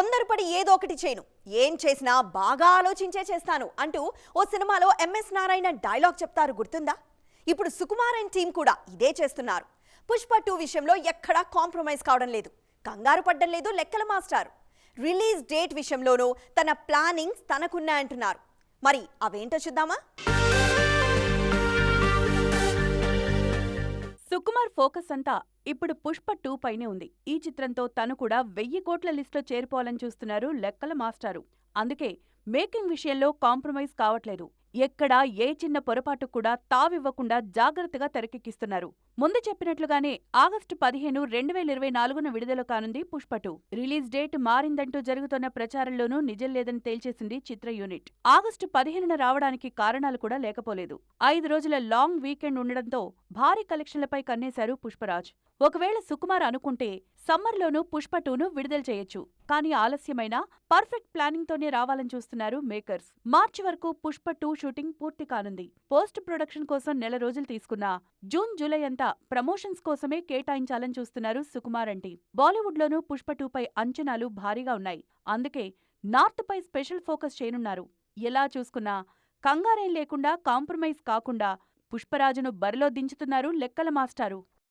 తొందరపడి ఏదో ఒకటి చేయను. ఏం చేసినా బాగా ఆలోచించే చేస్తాను అంటూ ఓ సినిమాలో ఎంఎస్ నారాయణ డైలాగ్ చెప్తారు గుర్తుందా? ఇప్పుడు సుకుమార్ అండ్ టీం కూడా ఇదే చేస్తున్నారు. పుష్ప టూ విషయంలో ఎక్కడా కాంప్రమైజ్ కావడం లేదు. కంగారు పడ్డం లేదు లెక్కల మాస్టారు. రిలీజ్ డేట్ విషయంలోనూ తన ప్లానింగ్స్ తనకున్నాయంటున్నారు. మరి అవేంటో చూద్దామా? సుకుమార్ ఫోకస్ అంతా ఇప్పుడు పుష్ప టూ పైనే ఉంది. ఈ చిత్రంతో తను కూడా వెయ్యి కోట్ల లిస్టులో చేరిపోవాలని చూస్తున్నారు లెక్కల మాస్టారు. అందుకే మేకింగ్ విషయంలో కాంప్రమైజ్ కావట్లేదు. ఎక్కడా ఏ చిన్న పొరపాటు కూడా తావివ్వకుండా జాగ్రత్తగా తెరకెక్కిస్తున్నారు. ముందు చెప్పినట్లుగానే ఆగస్టు పదిహేను రెండు వేల ఇరవై నాలుగున విడుదల కానుంది పుష్పటు. రిలీజ్ డేట్ మారిందంటూ జరుగుతున్న ప్రచారంలోనూ నిజం లేదని తేల్చేసింది చిత్ర యూనిట్. ఆగస్టు పదిహేనున రావడానికి కారణాలు కూడా లేకపోలేదు. ఐదు రోజుల లాంగ్ వీకెండ్ ఉండడంతో భారీ కలెక్షన్లపై కన్నేశారు పుష్పరాజ్. ఒకవేళ సుకుమార్ అనుకుంటే సమ్మర్లోనూ పుష్ప టూను విడుదల చేయొచ్చు. కానీ ఆలస్యమైన పర్ఫెక్ట్ ప్లానింగ్ తోనే రావాలని చూస్తున్నారు మేకర్స్. మార్చి వరకు పుష్ప టూ షూటింగ్ పూర్తి కానుంది. పోస్ట్ ప్రొడక్షన్ కోసం నెల రోజులు తీసుకున్నా జూన్ జూలై అంతా ప్రమోషన్స్ కోసమే కేటాయించాలని చూస్తున్నారు సుకుమార్ అంటే. బాలీవుడ్లోనూ పుష్ప టూపై అంచనాలు భారీగా ఉన్నాయి. అందుకే నార్త్ పై స్పెషల్ ఫోకస్ చేయనున్నారు. ఎలా చూసుకున్నా కంగారేం లేకుండా కాంప్రమైజ్ కాకుండా పుష్పరాజును బరిలో దించుతున్నారు లెక్కల మాస్టారు.